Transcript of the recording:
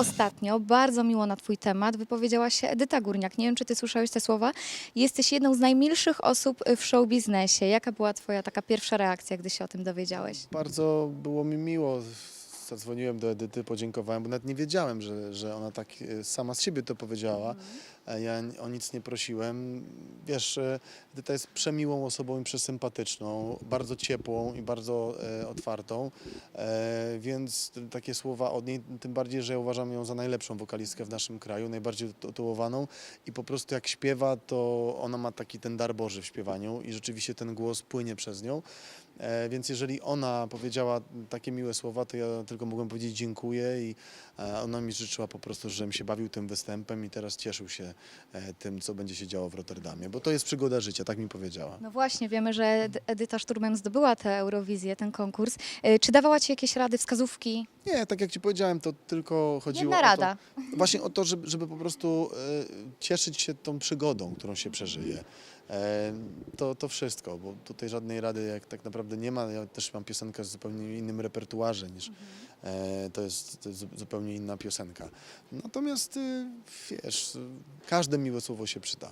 ostatnio bardzo miło na Twój temat wypowiedziała się Edyta Górniak. Nie wiem, czy Ty słyszałeś te słowa. Jesteś jedną z najmilszych osób w show biznesie. Jaka była Twoja taka pierwsza reakcja, gdy się o tym dowiedziałeś? Bardzo było mi miło. Zadzwoniłem do Edyty, podziękowałem, bo nawet nie wiedziałem, że, że ona tak e, sama z siebie to powiedziała. E, Ja o nic nie prosiłem. Wiesz, e, Edyta jest przemiłą osobą i przesympatyczną, bardzo ciepłą i bardzo e, otwartą, e, więc takie słowa od niej, tym bardziej, że ja uważam ją za najlepszą wokalistkę w naszym kraju, najbardziej utytułowaną i po prostu jak śpiewa, to ona ma taki ten dar Boży w śpiewaniu i rzeczywiście ten głos płynie przez nią. E, Więc jeżeli ona powiedziała takie miłe słowa, to ja tylko mogłem powiedzieć dziękuję i e, ona mi życzyła po prostu, żebym się bawił tym występem i teraz cieszył się e, tym, co będzie się działo w Rotterdamie, bo to jest przygoda życia, tak mi powiedziała. No właśnie, wiemy, że Ed- Edyta Szturmem zdobyła tę Eurowizję, ten konkurs. Czy dawała Ci jakieś rady, wskazówki? Nie, tak jak ci powiedziałem, to tylko chodziło Jedna o rada. to, właśnie o to, żeby, żeby po prostu e, cieszyć się tą przygodą, którą się przeżyje. E, to, to wszystko, bo tutaj żadnej rady jak tak naprawdę nie ma. Ja też mam piosenkę z zupełnie innym repertuarze niż e, to, jest, to jest zu- zupełnie inna piosenka. Natomiast wiesz, każde miłe słowo się przyda.